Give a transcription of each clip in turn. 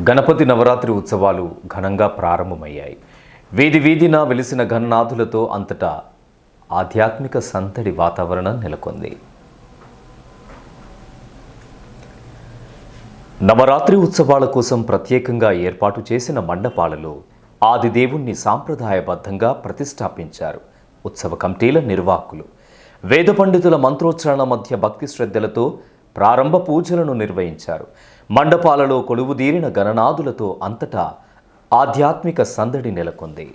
గణపతి నవరాత్రి ఉత్సవాలు ఘనంగా ప్రారంభమయ్యాయి. వీధి వీధిన వెలిసిన ఘననాథులతో అంతటా ఆధ్యాత్మిక సంతడి వాతావరణం నెలకొంది. నవరాత్రి ఉత్సవాల కోసం ప్రత్యేకంగా ఏర్పాటు చేసిన మండపాలలో ఆదిదేవుణ్ణి సాంప్రదాయబద్ధంగా ప్రతిష్టాపించారు ఉత్సవ కమిటీల నిర్వాహకులు. వేద పండితుల మంత్రోచ్చారణ మధ్య భక్తి శ్రద్ధలతో ప్రారంభ పూజలను నిర్వహించారు. మండపాలలో కొలువుదీరిన గణనాదులతో అంతటా ఆధ్యాత్మిక సందడి నెలకొంది.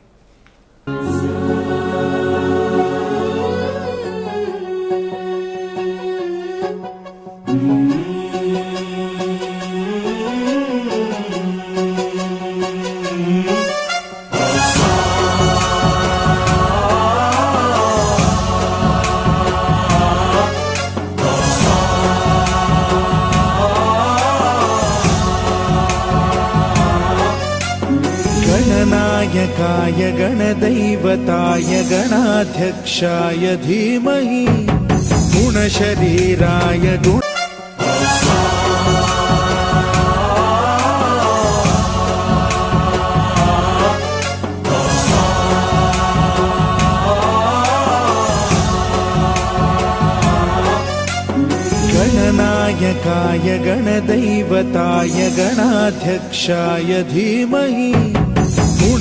गणनायकाय गणदैवताय गणाध्यक्षाय धीमहि गुणशरीराय गुण गणनायकाय गणदैवताय गणाध्यक्षाय धीमहि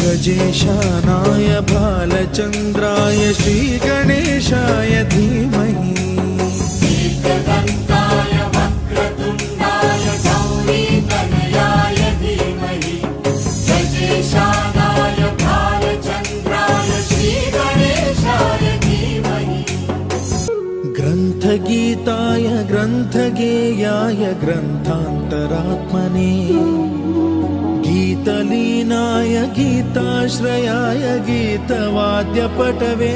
गजेशानाय भालचन्द्राय श्रीगणेशाय धीमहि एकदन्ताय वक्रतुण्डाय गौरीतनयाय धीमहि गजेशानाय भालचन्द्राय श्रीगणेशाय धीमहि ग्रन्थगीताय ग्रन्थगेयाय ग्रन्थान्तरात्मने गीतलीनाय गीताश्रयाय गीतवाद्यपटवे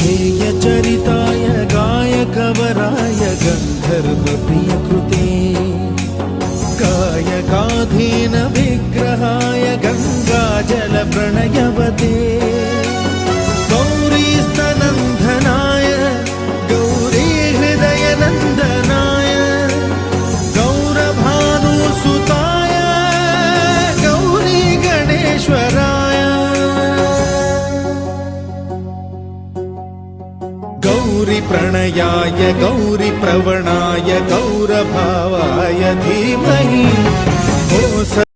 गेयचरिताय गायकवराय गन्धर्वप्रियकृते कायकाधीन गौरीप्रणयाय गौरीप्रवणाय गौरभावाय धीमहि ओ स